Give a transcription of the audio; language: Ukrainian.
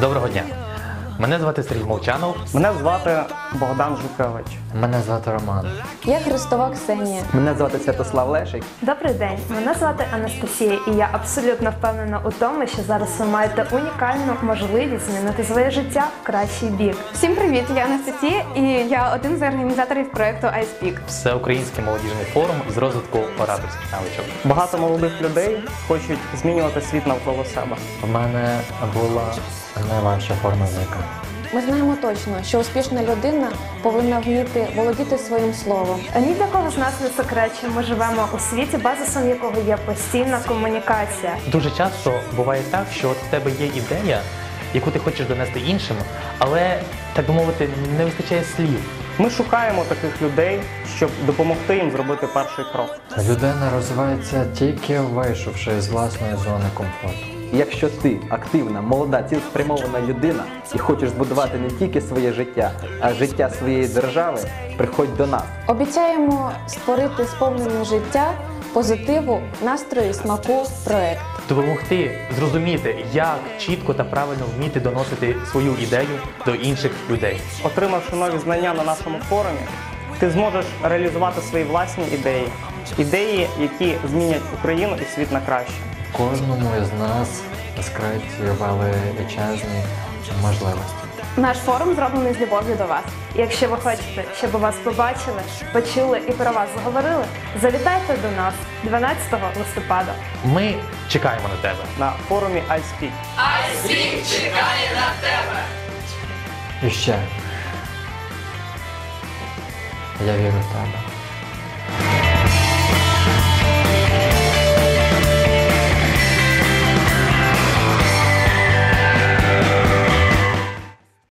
Доброго дня. Мене звати Сергій Молчанов. Мене звати Богдан Жукевич. Мене звати Роман. Я Христова Ксенія. Мене звати Святослав Лешик. Добрий день, мене звати Анастасія, і я абсолютно впевнена у тому, що зараз ви маєте унікальну можливість змінити своє життя в кращий бік. Всім привіт! Я Анастасія і я один з організаторів проекту iSpeak. Всеукраїнський молодіжний форум з розвитку ораторських навичок. Багато молодих людей хочуть змінювати світ навколо себе. У мене була найважча форма зика. Ми знаємо точно, що успішна людина повинна вміти володіти своїм словом. Ні для кого з нас не секрет, що ми живемо у світі, базисом якого є постійна комунікація. Дуже часто буває так, що от в тебе є ідея, яку ти хочеш донести іншим, але, так би мовити, не вистачає слів. Ми шукаємо таких людей, щоб допомогти їм зробити перший крок. Людина розвивається тільки вийшовши з власної зони комфорту. Якщо ти активна, молода, цілеспрямована людина і хочеш збудувати не тільки своє життя, а життя своєї держави, приходь до нас. Обіцяємо створити сповнене життя, позитиву, настрою смаку проект. Допомогти зрозуміти, як чітко та правильно вміти доносити свою ідею до інших людей. Отримавши нові знання на нашому форумі, ти зможеш реалізувати свої власні ідеї, ідеї, які змінять Україну і світ на краще. Кожному із нас скриті величезні можливості. Наш форум зроблений з любов'ю до вас. І Якщо ви хочете, щоб вас побачили, почули і про вас заговорили, завітайте до нас 12 листопада. Ми чекаємо на тебе. На форумі iSpeak. І ще. Я вірю в тебе.